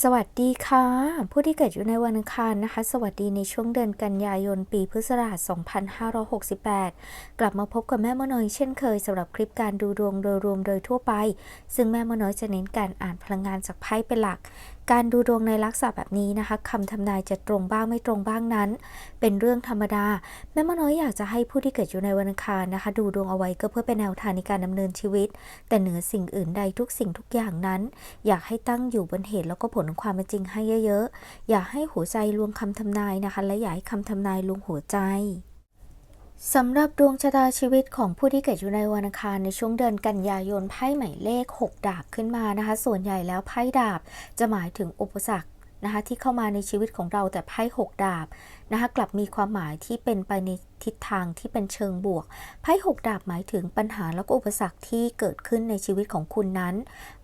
สวัสดีค่ะ ผู้ที่เกิดอยู่ในวันอังคารนะคะ สวัสดีในช่วงเดือนกันยายน ปีพุทธศักราช 2568 กลับมาพบกับแม่มโนอยเช่นเคยสำหรับคลิปการดูดวงโดยรวมโดยทั่วไป ซึ่งแม่มโนอยจะเน้นการอ่านพลังงานจากไพ่เป็นหลักการดูดวงในลักษณะแบบนี้นะคะคำทำนายจะตรงบ้างไม่ตรงบ้างนั้น เป็นเรื่องธรรมดา แม่มน้อยอยากจะให้ผู้ที่เกิดอยู่ในวันอังคารนะคะ ดูดวงเอาไว้ก็เพื่อเป็นแนวทางในการดำเนินชีวิต แต่เหนือสิ่งอื่นใดทุกสิ่งทุกอย่างนั้น อยากให้ตั้งอยู่บนเหตุแล้วก็ผลของความเป็นจริงให้เยอะๆ อยากให้หัวใจลวงคำทำนายนะคะ และอยากให้คำทำนายลวงหัวใจ สำหรับดวงชะตาชีวิตของผู้ที่เกิดอยู่ในวันอังคารในช่วงเดือนกันยายนไพ่หมายเลข 6 ดาบขึ้นมานะคะ ส่วนใหญ่แล้วไพ่ดาบจะหมายถึงอุปสรรคนะคะที่เข้ามาในชีวิตของเราแต่ไพ่6ดาบ นะคะกลับมีความหมายที่เป็นไปในทิศทางที่เป็นเชิงบวก ไพ่6ดาบหมายถึงปัญหาแล้วก็อุปสรรคที่เกิดขึ้นในชีวิตของคุณนั้น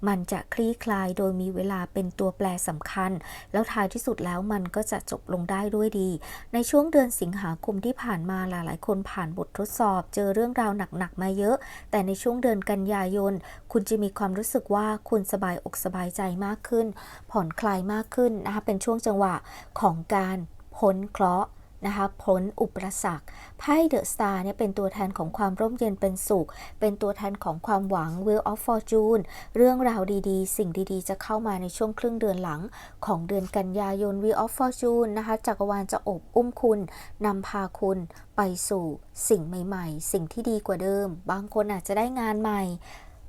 มันจะคลี่คลายโดยมีเวลาเป็นตัวแปรสำคัญ แล้วท้ายที่สุดแล้วมันก็จะจบลงได้ด้วยดี ในช่วงเดือนสิงหาคมที่ผ่านมาหลาย ๆ คนผ่านบททดสอบ เจอเรื่องราวหนัก ๆ มาเยอะ แต่ในช่วงเดือนกันยายน คุณจะมีความรู้สึกว่าคุณสบายอกสบายใจมากขึ้น ผ่อนคลายมากขึ้นนะคะเป็นช่วงจังหวะของการ พ้นเคราะห์นะคะพ้นอุปสรรคไพ่เดอะสตาร์เนี่ยเป็นตัวแทนของความร่มเย็นเป็นสุข เป็นตัวแทนของความหวัง Wheel of Fortune เรื่องราวดีๆ สิ่งดีๆ จะเข้ามาในช่วงครึ่งเดือนหลังของเดือนกันยายน Wheel of Fortune นะคะจักรวาลจะอบอุ้มคุณนำพาคุณไปสู่สิ่งใหม่ๆ สิ่งที่ดีกว่าเดิม บางคนอาจจะได้งานใหม่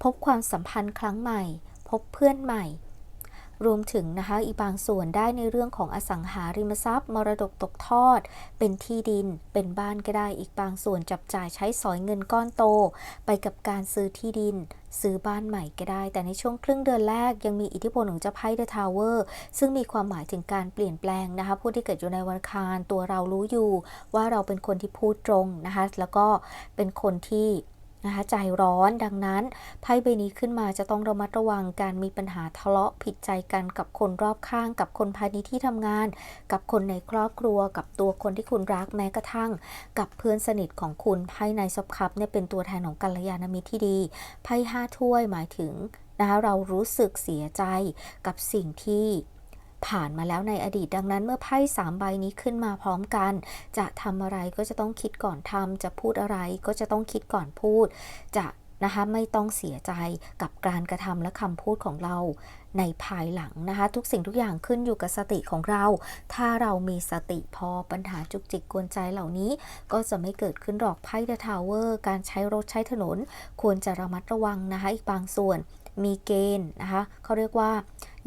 พบความสัมพันธ์ครั้งใหม่ พบเพื่อนใหม่ รวมถึงนะคะอีกบางส่วนได้ในเรื่องของอสังหาริมทรัพย์ มรดกตกทอด เป็นที่ดิน เป็นบ้านก็ได้อีกบางส่วนจับจ่ายใช้สอยเงินก้อนโต ไปกับการซื้อที่ดิน ซื้อบ้านใหม่ก็ได้ แต่ในช่วงครึ่งเดือนแรกยังมีอิทธิพลของเจ้าไพ่เดอะทาวเวอร์ซึ่งมีความหมายถึงการเปลี่ยนแปลงนะคะผู้ที่เกิดอยู่ในวันคารตัวเรารู้อยู่ ว่าเราเป็นคนที่พูดตรงนะคะแล้วก็เป็นคนที่ นะคะใจร้อนดังนั้นไพ่ใบนี้ขึ้นมาจะต้องระมัดระวังการมีปัญหาทะเลาะผิดใจกันกับคนรอบข้าง กับคนภายในที่ทำงาน กับคนในครอบครัว กับตัวคนที่คุณรักแม้กระทั่ง กับเพื่อนสนิทของคุณไพ่ในซอบคัพเนี่ยเป็นตัวแทนของกัลยาณมิตรที่ดีไพ่ห้าถ้วยหมายถึงนะคะเรารู้สึกเสียใจกับสิ่งที่ ผ่านมาแล้วในอดีตดังนั้นเมื่อไพ่สามใบนี้ขึ้นมาพร้อมกัน จะทำอะไรก็จะต้องคิดก่อนทำจะพูดอะไรก็จะต้องคิดก่อนพูด จะนะคะไม่ต้องเสียใจกับการกระทำและคำพูดของเราในภายหลังนะคะ ทุกสิ่งทุกอย่างขึ้นอยู่กับสติของเรา ถ้าเรามีสติพอปัญหาจุกจิกกวนใจเหล่านี้ ก็จะไม่เกิดขึ้นหรอกไพ่เดอะทาวเวอร์การใช้รถใช้ถนน ควรจะระมัดระวังนะคะ อีกบางส่วนมีเกณฑ์นะคะเขาเรียกว่า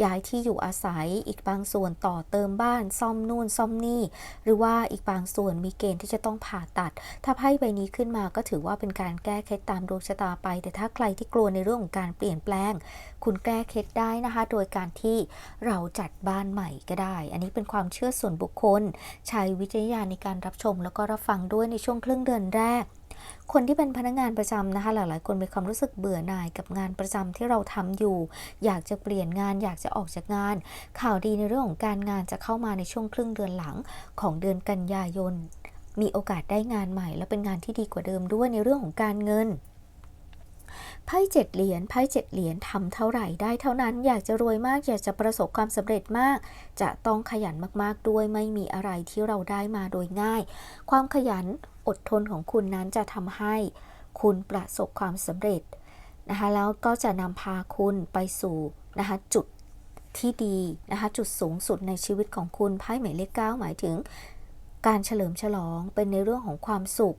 ย้ายที่อยู่อาศัย อีกบางส่วนต่อเติมบ้าน ซ่อมนู่นซ่อมนี่ หรือว่าอีกบางส่วนมีเกณฑ์ที่จะต้องผ่าตัด ถ้าไพ่ใบนี้ขึ้นมาก็ถือว่าเป็นการแก้เคล็ดตามดวงชะตาไป แต่ถ้าใครที่กลัวในเรื่องของการเปลี่ยนแปลง คุณแก้เคล็ดได้นะคะ โดยการที่เราจัดบ้านใหม่ก็ได้ อันนี้เป็นความเชื่อส่วนบุคคล ใช้วิจารณญาณในการรับชมแล้วก็รับฟังด้วยในช่วงครึ่งเดือนแรก คนที่เป็นพนักงานประจำนะคะ หลาย ๆ คนมีความรู้สึกเบื่อหน่ายกับงานประจำที่เราทำอยู่ อยากจะเปลี่ยนงานอยากจะออกจากงาน ข่าวดีในเรื่องของการงานจะเข้ามาในช่วงครึ่งเดือนหลังของเดือนกันยายน มีโอกาสได้งานใหม่ และเป็นงานที่ดีกว่าเดิมด้วยในเรื่องของการเงินไพ่เจ็ดเหรียญไพ่เจ็ดเหรียญทำเท่าไหร่ได้เท่านั้น อยากจะรวยมาก อยากจะประสบความสำเร็จมาก จะต้องขยันมากๆด้วยไม่มีอะไรที่เราได้มาโดยง่าย ความขยัน อดทนของคุณนั้นจะทำให้คุณประสบความสำเร็จนะคะแล้วก็จะนำพาคุณไปสู่นะคะจุดที่ดีนะคะจุดสูงสุดในชีวิตของคุณไพ่หมายเลขเก้าหมายถึง การเฉลิมฉลองเป็นในเรื่องของความสุข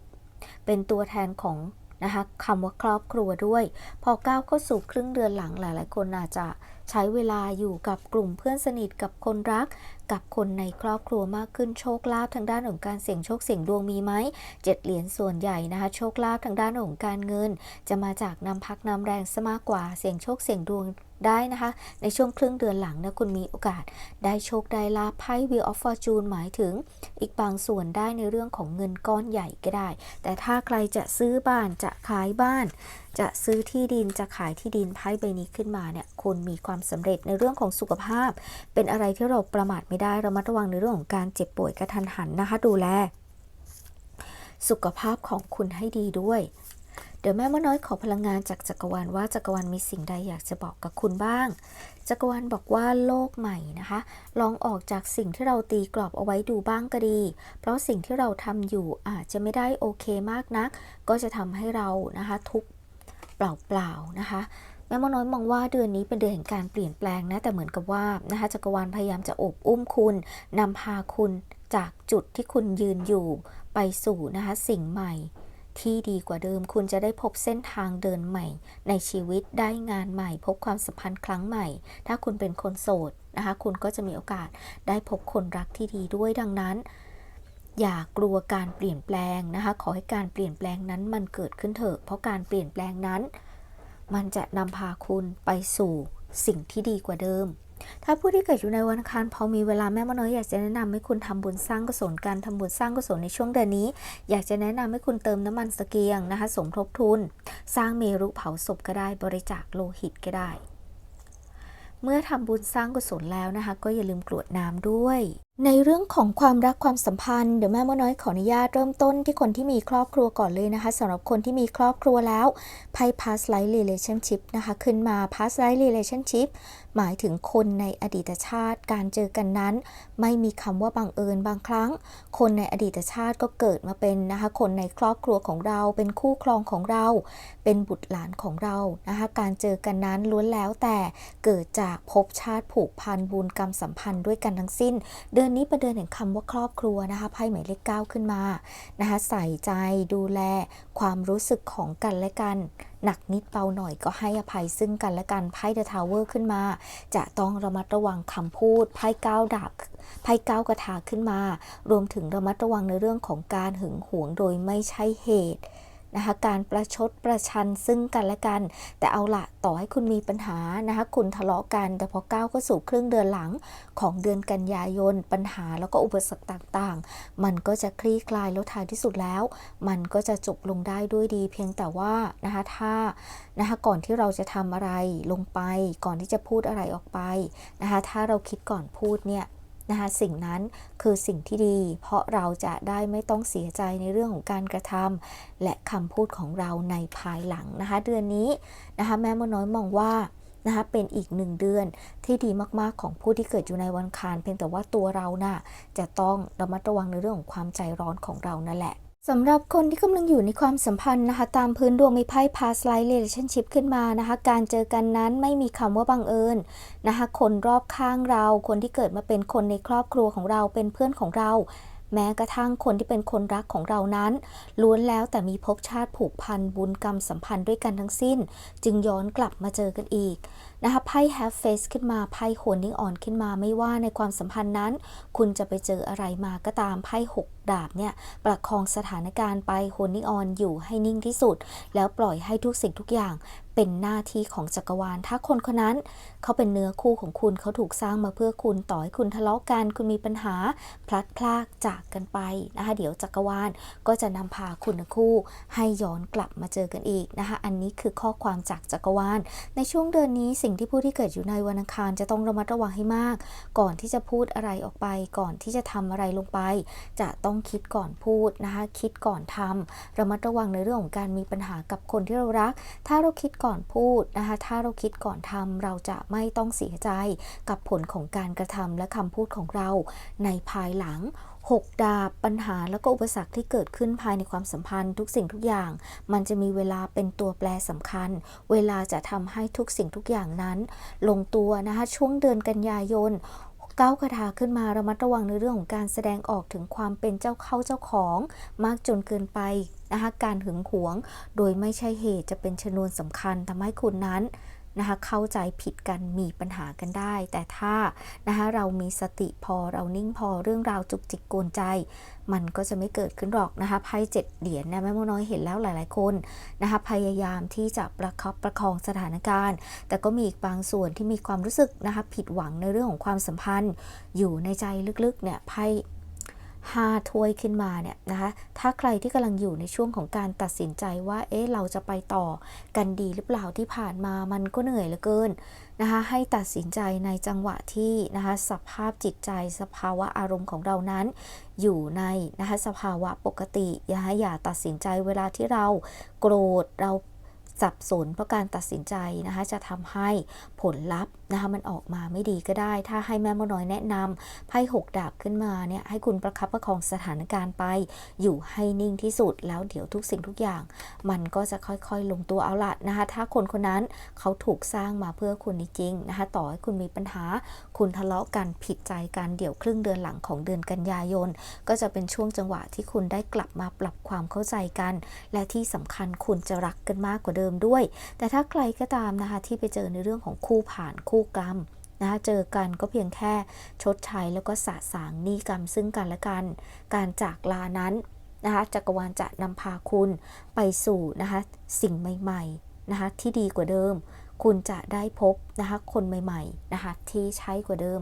เป็นตัวแทนของนะคะคำว่าครอบครัวด้วย พอก้าวเข้าสู่ครึ่งเดือนหลังหลาย ๆ คนอาจจะใช้เวลาอยู่กับกลุ่มเพื่อนสนิทกับคนรัก กับคนในครอบครัวมากขึ้นโชคลาภทางด้านของการเสี่ยงโชคเสี่ยงดวงมีไหมเจ็ดเหรียญส่วนใหญ่นะคะ โชคลาภทางด้านของการเงิน จะมาจากนำพักนำแรงซะมากกว่าเสี่ยงโชคเสี่ยงดวงได้นะคะ ในช่วงครึ่งเดือนหลังนะคุณมีโอกาส ได้โชคได้ลาภไพ่ Wheel of Fortune หมายถึง อีกบางส่วนได้ในเรื่องของเงินก้อนใหญ่ก็ได้ แต่ถ้าใครจะซื้อบ้านจะขายบ้าน จะซื้อที่ดินจะขายที่ดินไพ่ใบนี้ขึ้นมาเนี่ยคุณมีความสำเร็จในเรื่องของสุขภาพ เป็นอะไรที่เราประมาทไม่ได้ระมัดระวังในเรื่องของการเจ็บป่วยกระทันหันนะคะ ดูแล สุขภาพของคุณให้ดีด้วยเดี๋ยวแม่มดน้อยขอพลังงานจากจักรวาลว่าจักรวาลมีสิ่งใดอยากจะบอกกับคุณบ้าง จักรวาลบอกว่าโลกใหม่นะคะ ลองออกจากสิ่งที่เราตีกรอบเอาไว้ดูบ้างก็ดี เพราะสิ่งที่เราทำอยู่อาจจะไม่ได้โอเคมากนัก ก็จะทำให้เรานะคะทุกข์ เปล่าๆนะคะแม่มน้อยมองว่าเดือนนี้เป็นเดือนแห่งการเปลี่ยนแปลงนะแต่เหมือนกับว่านะคะจักรวาลพยายามจะอบอุ้มคุณนำพาคุณจากจุดที่คุณยืนอยู่ไปสู่นะคะสิ่งใหม่ที่ดีกว่าเดิมคุณจะได้พบเส้นทางเดินใหม่ ในชีวิตได้งานใหม่ พบความสัมพันธ์ครั้งใหม่ ถ้าคุณเป็นคนโสดนะคะ คุณก็จะมีโอกาสได้พบคนรักที่ดีด้วยดังนั้น อย่ากลัวการเปลี่ยนแปลงนะคะ ขอให้การเปลี่ยนแปลงนั้นมันเกิดขึ้นเถอะ เพราะการเปลี่ยนแปลงนั้น มันจะนำพาคุณไปสู่สิ่งที่ดีกว่าเดิม ถ้าผู้ที่เกิดอยู่ในวันอังคารพอมีเวลาแม่มดน้อยอยากจะแนะนำให้คุณทำบุญสร้างกุศลการทำบุญสร้างกุศลในช่วงเดือนนี้ อยากจะแนะนำให้คุณเติมน้ำมันสเกียงนะคะ สมทบทุน สร้างเมรุเผาศพก็ได้บริจาคโลหิตก็ได้ เมื่อทำบุญสร้างกุศลแล้วนะคะ ก็อย่าลืมกรวดน้ำด้วย ในเรื่องของความรักความสัมพันธ์เดี๋ยวแม่มดน้อยขออนุญาตเริ่มต้นที่คนที่มีครอบครัวก่อนเลยนะคะสำหรับคนที่มีครอบครัวแล้วไพ่ past life relationship นะคะ ขึ้นมา past life relationship หมายถึงคนในอดีตชาติการเจอกันนั้น ไม่มีคำว่าบังเอิญบางครั้ง คนในอดีตชาติก็เกิดมาเป็นนะคะคนในครอบครัวของเรา เป็นคู่ครองของเรา เป็นบุตรหลานของเรานะคะการเจอกันนั้นล้วนแล้วแต่เกิดจากภพชาติผูกพันบุญกรรมสัมพันธ์ด้วยกันทั้งสิ้น เดือนนี้เป็นเดือนแห่งคำว่าครอบครัวนะคะไพ่หมายเลขเก้าขึ้นมานะคะใส่ใจดูแลความรู้สึกของกันและกัน หนักนิดเบาหน่อยก็ให้อภัยซึ่งกันและกันไพ่เดอะทาวเวอร์ขึ้นมา จะต้องระมัดระวังคำพูดไพ่เก้าดาบไพ่เก้ากระถาขึ้นมา รวมถึงระมัดระวังในเรื่องของการหึงหวงโดยไม่ใช่เหตุ นะคะการประชดประชันซึ่งกันและกัน แต่เอาละต่อให้คุณมีปัญหานะคะคุณทะเลาะกัน แต่พอก้าวเข้าสู่ครึ่งเดือนหลังของเดือนกันยายนปัญหาแล้วก็อุปสรรคต่างๆ มันก็จะคลี่คลายแล้วท้ายที่สุดแล้ว มันก็จะจบลงได้ด้วยดี เพียงแต่ว่านะคะถ้านะคะก่อนที่เราจะทำอะไรลงไป ก่อนที่จะพูดอะไรออกไปนะคะถ้าเราคิดก่อนพูดเนี่ย นะคะสิ่งนั้นคือสิ่งที่ดี เพราะเราจะได้ไม่ต้องเสียใจในเรื่องของการกระทำและคำพูดของเราในภายหลังนะคะ เดือนนี้นะคะแม่มน้อยมองว่านะคะเป็นอีกหนึ่งเดือนที่ดีมากๆของผู้ที่เกิดอยู่ในวันคารเพียงแต่ว่าตัวเราน่ะจะต้องระมัดระวังในเรื่องของความใจร้อนของเรานั่นแหละ สำหรับคนที่กำลังอยู่ในความสัมพันธ์นะคะ ตามพื้นดวงมีไพ่ past life relationship ขึ้นมานะคะ การเจอกันนั้นไม่มีคำว่าบังเอิญนะคะ คนรอบข้างเรา คนที่เกิดมาเป็นคนในครอบครัวของเราเป็นเพื่อนของเรา แม้กระทั่งคนที่เป็นคนรักของเรานั้น ล้วนแล้วแต่มีภพชาติผูกพันบุญกรรมสัมพันธ์ด้วยกันทั้งสิ้น จึงย้อนกลับมาเจอกันอีก นะคะไพ่ have face ขึ้นมาไพ่ holding on ขึ้นมาไม่ว่าในความสัมพันธ์นั้น คุณจะไปเจออะไรมาก็ตามไพ่หกดาบเนี่ยประคองสถานการณ์ไป holding on อยู่ให้นิ่งที่สุด แล้วปล่อยให้ทุกสิ่งทุกอย่างเป็นหน้าที่ของจักรวาล ถ้าคนคนนั้น เขาเป็นเนื้อคู่ของคุณ เขาถูกสร้างมาเพื่อคุณ ต่อให้คุณทะเลาะกัน คุณมีปัญหา พลัดพรากจากกันไปนะคะเดี๋ยวจักรวาลก็จะนำพาคุณทั้งคู่ ให้ย้อนกลับมาเจอกันอีกนะคะ อันนี้คือข้อความจากจักรวาล ในช่วงเดือนนี้สิ่งที่ผู้ที่เกิดอยู่ในวันอังคารจะต้องระมัดระวังให้มาก ก่อนที่จะพูดอะไรออกไป ก่อนที่จะทำอะไรลงไป จะต้องคิดก่อนพูดนะคะ คิดก่อนทำระมัดระวังในเรื่องของการมีปัญหากับคนที่เรารัก ถ้าเราคิดก่อนพูดนะคะ ถ้าเราคิดก่อนทำเราจะไม่ต้องเสียใจกับผลของการกระทำและคำพูดของเราในภายหลัง 6 ดาบปัญหาแล้วก็อุปสรรคที่เกิดขึ้นภายในความสัมพันธ์ทุกสิ่งทุกอย่าง มันจะมีเวลาเป็นตัวแปรสำคัญ เวลาจะทำให้ทุกสิ่งทุกอย่างนั้น ลงตัวนะคะช่วงเดือนกันยายนก้าวคาถาขึ้นมาระมัดระวังในเรื่องของการแสดงออกถึงความเป็นเจ้าเข้าเจ้าของ มากจนเกินไปนะคะการหึงหวง โดยไม่ใช่เหตุจะเป็นชนวนสำคัญทำให้คุณนั้น นะคะเข้าใจผิดกันมีปัญหากันได้ แต่ถ้านะคะเรามีสติพอเรานิ่งพอเรื่องราวจุกจิกกวนใจ มันก็จะไม่เกิดขึ้นหรอกนะคะไพ่เจ็ดเหรียญเนี่ยแม่โมน้อยเห็นแล้วหลาย ๆ คนนะคะพยายามที่จะประคับประคองสถานการณ์ แต่ก็มีอีกบางส่วนที่มีความรู้สึกนะคะผิดหวังในเรื่องของความสัมพันธ์ อยู่ในใจลึก ๆ เนี่ยไพ่ 5ถ้วยขึ้นมาเนี่ยนะคะ ถ้าใครที่กำลังอยู่ในช่วงของการตัดสินใจว่า เอ๊ะ เราจะไปต่อกันดีหรือเปล่าที่ผ่านมามันก็เหนื่อยเหลือเกินนะคะ ให้ตัดสินใจในจังหวะที่นะคะสภาพจิตใจสภาวะอารมณ์ของเรานั้น อยู่ในนะคะสภาวะปกติอย่าอย่าตัดสินใจเวลาที่เราโกรธเราสับสนเพราะการตัดสินใจนะคะจะทำให้ผลลัพธ์ นะคะมันออกมาไม่ดีก็ได้ ถ้าให้แม่มดน้อยแนะนำไพ่หกดาบขึ้นมาเนี่ยให้คุณประคับประคองสถานการณ์ไป อยู่ให้นิ่งที่สุดแล้วเดี๋ยวทุกสิ่งทุกอย่าง มันก็จะค่อยๆลงตัวเอาละนะคะถ้าคนคนนั้นเขาถูกสร้างมาเพื่อคุณจริงๆนะคะต่อให้คุณมีปัญหา คุณทะเลาะกันผิดใจกันเดี๋ยวครึ่งเดือนหลังของเดือนกันยายน ก็จะเป็นช่วงจังหวะที่คุณได้กลับมาปรับความเข้าใจกัน และที่สำคัญคุณจะรักกันมากกว่าเดิมด้วย แต่ถ้าใครก็ตามนะคะที่ไปเจอในเรื่องของคู่ผ่านคู่กรรมนะคะเจอกันก็เพียงแค่ชดใช้แล้วก็สะสางหนี้กรรมซึ่งกันและกัน การจากลานั้นนะคะจักรวาลจะนำพาคุณไปสู่นะคะสิ่งใหม่ๆนะคะที่ดีกว่าเดิม คุณจะได้พบนะคะคนใหม่ๆนะคะที่ใช้กว่าเดิม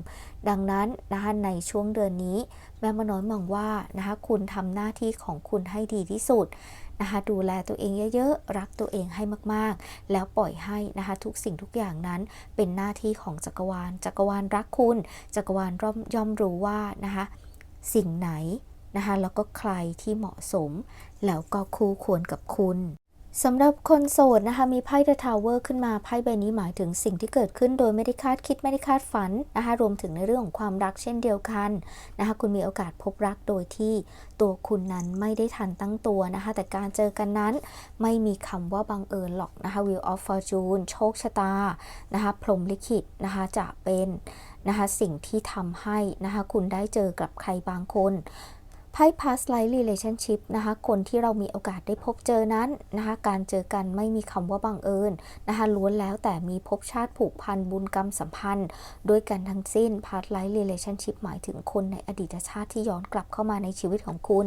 ดังนั้นนะคะในช่วงเดือนนี้ แม่มน้อยมองว่านะคะคุณทำหน้าที่ของคุณให้ดีที่สุด นะคะดูแลตัวเองเยอะๆ รักตัวเองให้มากๆ แล้วปล่อยให้นะคะทุกสิ่งทุกอย่างนั้นเป็นหน้าที่ของจักรวาล จักรวาลรักคุณ จักรวาลย่อมย่อมรู้ว่านะคะสิ่งไหนนะคะแล้วก็ใครที่เหมาะสม แล้วก็คู่ควรกับคุณ สำหรับคนโสดนะคะมีไพ่ The Tower ขึ้นมาไพ่ใบนี้หมายถึงสิ่งที่เกิดขึ้นโดยไม่ได้คาดคิดไม่ได้คาดฝันนะคะรวมถึงในเรื่องของความรักเช่นเดียวกันนะคะคุณมีโอกาสพบรักโดยที่ตัวคุณนั้นไม่ได้ทันตั้งตัวนะคะแต่การเจอกันนั้นไม่มีคำว่าบังเอิญหรอกนะคะ Wheel of Fortune โชคชะตานะคะพรหมลิขิตนะคะจะเป็นนะคะสิ่งที่ทำให้นะคะคุณได้เจอกับใครบางคน ไพ่ past life relationship นะคะ คนที่เรามีโอกาสได้พบเจอนั้นนะคะ การเจอกันไม่มีคำว่าบังเอิญนะคะล้วนแล้วแต่มีภพชาติผูกพันบุญกรรมสัมพันธ์ ด้วยกันทั้งสิ้น past life relationship หมายถึงคนในอดีตชาติที่ย้อนกลับเข้ามาในชีวิตของคุณ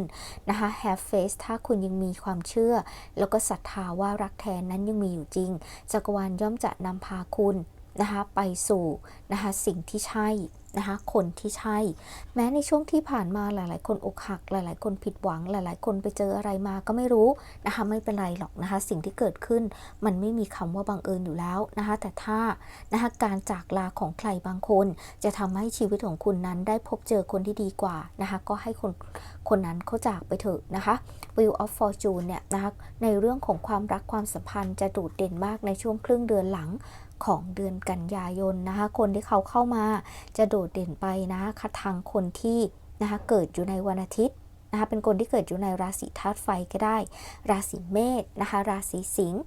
นะคะ have faith ถ้าคุณยังมีความเชื่อ แล้วก็ศรัทธาว่ารักแท้นั้นยังมีอยู่จริง จักรวาลย่อมจะนำพาคุณนะคะไปสู่นะคะสิ่งที่ใช่ นะคะคนที่ใช่ แม้ในช่วงที่ผ่านมาหลาย ๆ คนอกหัก หลาย ๆ คนผิดหวัง หลาย ๆ คนไปเจออะไรมาก็ไม่รู้นะคะไม่เป็นไรหรอกนะคะสิ่งที่เกิดขึ้นมันไม่มีคำว่าบังเอิญอยู่แล้วนะคะแต่ถ้านะคะการจากลาของใครบางคน จะทำให้ชีวิตของคุณนั้นได้พบเจอคนที่ดีกว่านะคะก็ให้คนคนนั้นเขาจากไปเถอะนะคะ Wheel of Fortune เนี่ยนะคะในเรื่องของความรักความสัมพันธ์จะโดดเด่นมากในช่วงครึ่งเดือนหลัง ของเดือนกันยายนนะคะ คนที่เขาเข้ามาจะโดดเด่นไปนะคะทางคนที่นะคะเกิดอยู่ในวันอาทิตย์นะคะเป็นคนที่เกิดอยู่ในราศีธาตุไฟก็ได้ ราศีเมษนะคะราศีสิงห์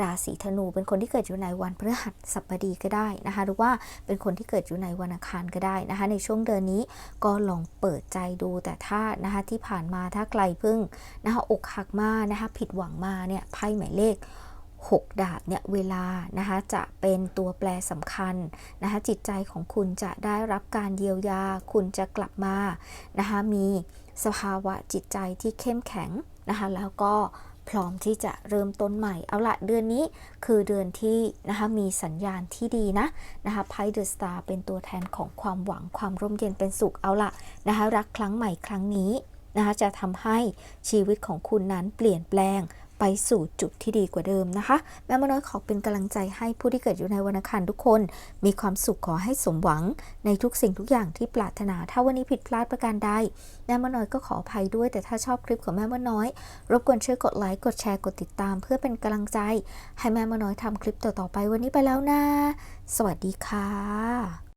ราศีธนูเป็นคนที่เกิดอยู่ในวันพฤหัสบดีก็ได้นะคะหรือว่าเป็นคนที่เกิดอยู่ในวันอังคารก็ได้นะคะ ในช่วงเดือนนี้ก็ลองเปิดใจดูแต่ถ้านะคะที่ผ่านมาถ้าไกลพึ่งนะคะอกหักมานะคะผิดหวังมาเนี่ยไพ่หมายเลข 6 ดาบเนี่ยเวลานะคะจะเป็นตัวแปรสำคัญนะคะจิตใจของคุณจะได้รับการเยียวยา คุณจะกลับมานะคะมีสภาวะจิตใจที่เข้มแข็งนะคะแล้วก็พร้อมที่จะเริ่มต้นใหม่ เอาละเดือนนี้คือเดือนที่นะคะมีสัญญาณที่ดีนะนะคะไพ่เดอะสตาร์เป็นตัวแทนของความหวังความร่มเย็นเป็นสุขเอาละนะคะรักครั้งใหม่ครั้งนี้นะคะจะทำให้ชีวิตของคุณนั้นเปลี่ยนแปลง ไปสู่จุดที่ดีกว่าเดิมนะคะ แม่มน้อยขอเป็นกำลังใจให้ผู้ที่เกิดอยู่ในวันอังคารทุกคน มีความสุขขอให้สมหวัง ในทุกสิ่งทุกอย่างที่ปรารถนา ถ้าวันนี้ผิดพลาดประการใดแม่มน้อยก็ขออภัยด้วย แต่ถ้าชอบคลิปของแม่มน้อย รบกวนช่วยกดไลค์กดแชร์กดติดตาม เพื่อเป็นกำลังใจ ให้แม่มน้อยทำคลิปต่อๆไปวันนี้ไปแล้วนะ สวัสดีค่ะ